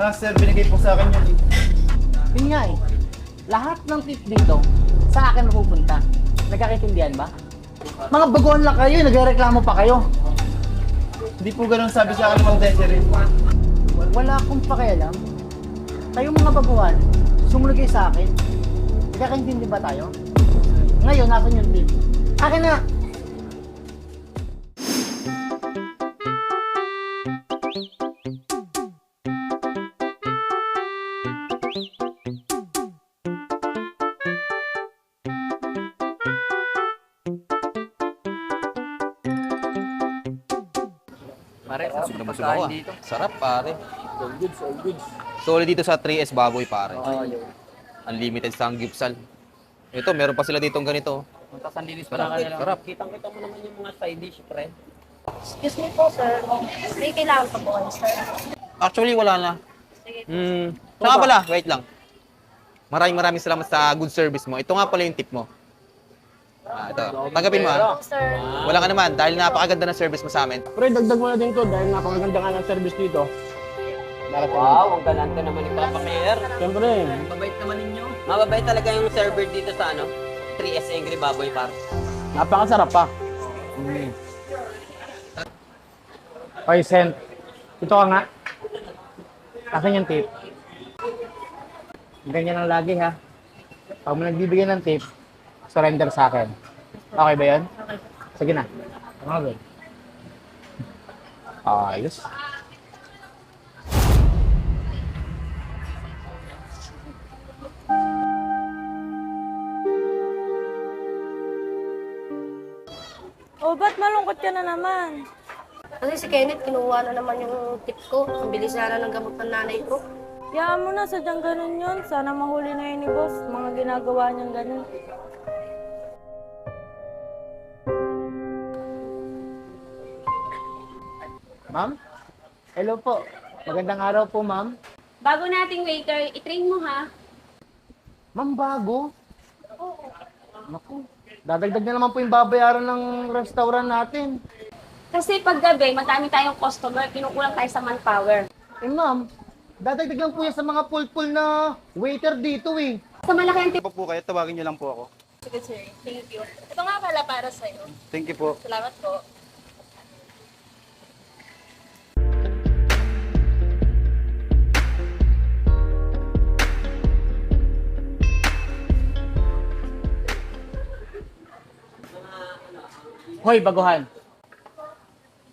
Ah, sir, binigay po sa akin yun eh. Yun nga eh. Lahat ng tip dito, sa akin napupunta. Nagkakaintindihan ba? Mga baguhan lang kayo, nagreklamo pa kayo. Hindi po ganun sabi sa akin, Ma'am Desiree. Wala akong pakialam. Kayong mga baguhan, sumunod kayo sa akin. Nagkakaintindi ba tayo? Ngayon, nasan yung tip? Akin na! Pare, busog na busog ako ah. Sarap pare. All goods, all goods. Solid dito sa 3S Baboy pare. Unlimited sa Gipsal. Ito, meron pa sila ditong ganito. Punta sa linis Sarap, pa lang. sarap. Kitang-kita mo naman yung mga side dish, pre. Excuse me po, sir. May kailangan pa po kayo, sir. Actually, wala na. Sige. Hmm. Saka pala, wait lang. Maraming maraming salamat sa good service mo. Ito nga pala yung tip mo. Ah, ito. Tanggapin mo ah. Sir. Wala ka naman dahil napakaganda ng service mo sa amin. Pre, dagdag mo na din to dahil napakaganda nga ng service dito. Darating. Wow, ang galante naman ni Papa Mayor. Siyempre, Mabait naman ninyo. Mababait talaga yung server dito sa ano, 3S Angry Baboy Par. napakasarap pa. Mm. Okay, Sen. Ito ka nga. Asan yung tip? Ganyan lang lagi ha. Pag mo nagbibigay ng tip, surrender sa akin. Okay ba yun? Sige na. Okay. Ayos. Oh, ba't malungkot ka na naman? Kasi si Kenneth, kinuha na naman yung tip ko. Ang bilis na ng gamot ng nanay ko. Yaan mo na, sadyang ganun yun. Sana mahuli na yun ni boss. Mga ginagawa niyang ganun. Ma'am? Hello po. Magandang araw po, ma'am. Bago nating waiter, itrain mo ha. Ma'am, bago? Naku, dadagdag na naman po yung babayaran ng restaurant natin. Kasi pag gabi, madami tayong customer, kinukulang tayo sa manpower. Eh ma'am, dadagdag lang po yan sa mga pool-pool na waiter dito eh. Sa malaki ang tip. Po po kayo, tawagin niyo lang po ako. Sige, sir. Thank you. Ito nga pala para sa'yo. Thank you po. Salamat po. Hoy, baguhan.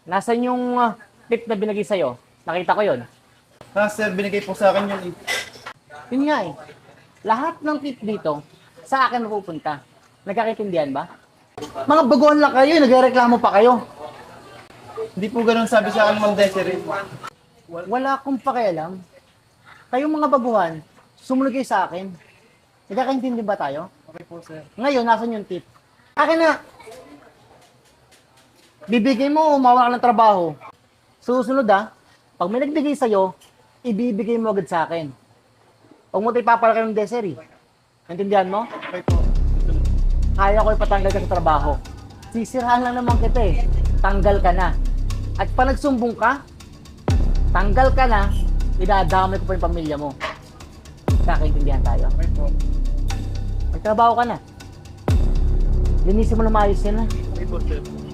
Nasaan yung ah, tip na binigay sa'yo? Nakita ko yon. Ah, sir, binigay po sa akin yun eh. Yun nga eh. Lahat ng tip dito, sa akin napupunta. Nagkakaintindihan ba? Mga baguhan lang kayo, nagreklamo pa kayo. Hindi po ganun sabi sa akin, Ma'am Desiree. Wala akong pakialam. Kayong mga baguhan, sumunod kayo sa akin. Nagkakaintindi ba tayo? Okay po, sir. Ngayon, nasan yung tip? Akin na! Bibigay mo o mawala ka ng trabaho. Susunod ah, pag may nagbigay sa'yo, ibibigay mo agad sa akin. Huwag mo tayo papalaki ng deseri. Naintindihan mo? Kaya ko ipatanggal ka sa trabaho. Sisirahan lang naman kita eh. Tanggal ka na. At pa nagsumbong ka, tanggal ka na, idadamay ko pa yung pamilya mo. Kakaintindihan tayo. Magtrabaho ka na. Linisin mo na maayos yan ah. Okay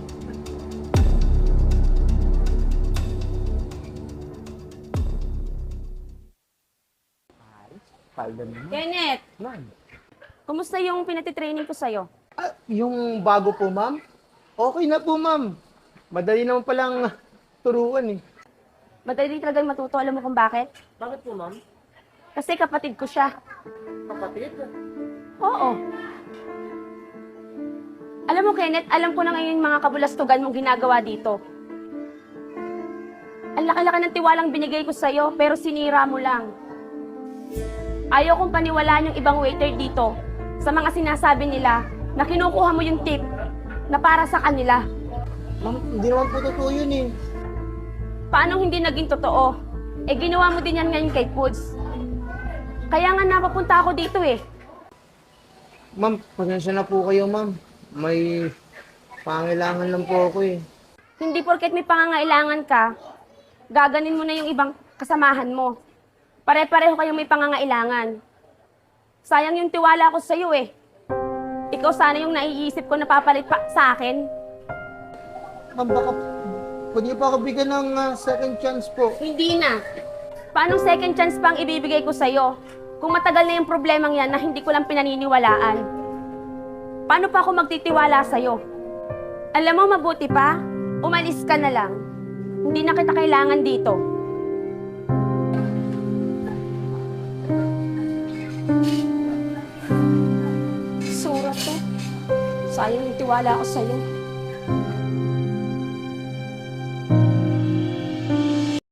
Palda naman. Kenneth, Ma'am. kumusta yung pinatitraining ko sa'yo? Ah, yung bago po, ma'am? Okay na po, ma'am. Madali naman palang turuan eh. Madali talagang matuto. Alam mo kung bakit? Bakit po, ma'am? Kasi kapatid ko siya. Kapatid? Oo. Alam mo, Kenneth, alam ko na ngayon yung mga kabulastugan mong ginagawa dito. Ang laki-laki ng tiwalang binigay ko sa'yo, pero sinira mo lang. Ayaw kong paniwalaan yung ibang waiter dito sa mga sinasabi nila na kinukuha mo yung tip na para sa kanila. Ma'am, hindi naman po totoo yun eh. Paano hindi naging totoo? Eh, ginawa mo din yan ngayon kay Puds. Kaya nga napapunta ako dito eh. Ma'am, pasensya na po kayo, ma'am. May pangailangan lang po ako eh. Hindi porket may pangangailangan ka, gaganin mo na yung ibang kasamahan mo. Pare-pareho kayong may pangangailangan. Sayang yung tiwala ko sa'yo eh. Ikaw sana yung naiisip ko na papalit pa sa akin. Ma'am, baka pwede niyo pa ako bigyan ng ah, second chance po. Hindi na. Paano second chance pa ang ibibigay ko sa'yo? Kung matagal na yung problemang yan na hindi ko lang pinaniniwalaan. Paano pa ako magtitiwala sa'yo? Alam mo, mabuti pa, umalis ka na lang. Hindi na kita kailangan dito. Sayang yung tiwala ko sa'yo.